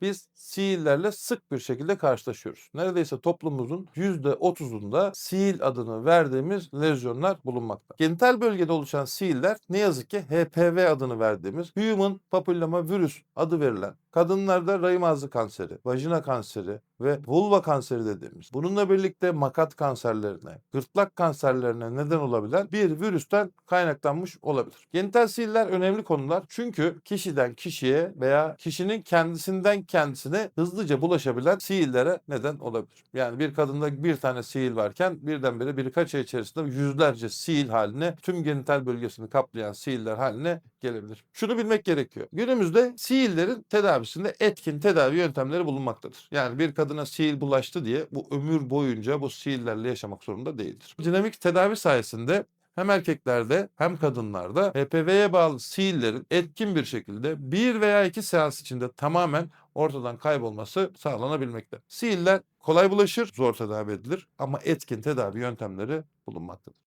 biz siillerle sık bir şekilde karşılaşıyoruz. Neredeyse toplumumuzun %30'unda siil adını verdiğimiz lezyonlar bulunmakta. Genital bölgede oluşan siiller ne yazık ki HPV adını verdiğimiz Human Papilloma Virus adı verilen kadınlarda rahim ağzı kanseri, vajina kanseri ve vulva kanseri dediğimiz bununla birlikte makat kanserlerine, gırtlak kanserlerine neden olabilen bir virüsten kaynaklanmış olabilir. Genital siiller önemli konular çünkü kişiden kişiye veya kişinin kendisinden kendisine hızlıca bulaşabilen siillere neden olabilir. Yani bir kadında bir tane siil varken birdenbire birkaç ay içerisinde yüzlerce siil haline tüm genital bölgesini kaplayan siiller haline gelebilir. Şunu bilmek gerekiyor. Günümüzde siillerin tedavisinde etkin tedavi yöntemleri bulunmaktadır. Yani bir kadına siil bulaştı diye bu ömür boyunca bu siillerle yaşamak zorunda değildir. Dinamik tedavi sayesinde hem erkeklerde hem kadınlarda HPV'ye bağlı siillerin etkin bir şekilde bir veya iki seans içinde tamamen ortadan kaybolması sağlanabilmekte. Siiller kolay bulaşır, zor tedavi edilir ama etkin tedavi yöntemleri bulunmaktadır.